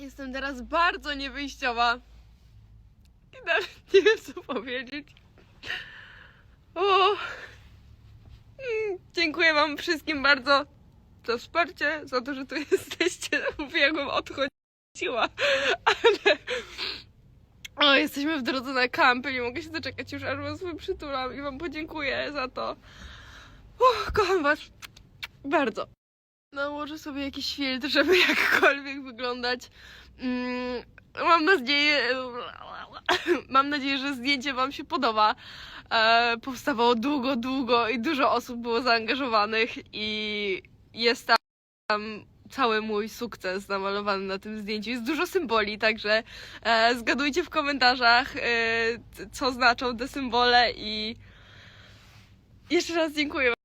Jestem teraz bardzo niewyjściowa. I nawet nie wiem co powiedzieć. O. Dziękuję wam wszystkim bardzo za wsparcie, za to, że tu jesteście. Jakbym odchodziła. Ale... O, jesteśmy w drodze na kampy, nie mogę się doczekać już, aż was przytulam i wam podziękuję za to. Uff, kocham was bardzo. Nałożę sobie jakiś filtr, żeby jakkolwiek wyglądać. Mm, mam nadzieję, mam nadzieję, że zdjęcie wam się podoba. E, powstawało długo, długo i dużo osób było zaangażowanych i jest tam cały mój sukces namalowany na tym zdjęciu. Jest dużo symboli, także e, zgadujcie w komentarzach, e, co znaczą te symbole i jeszcze raz dziękuję.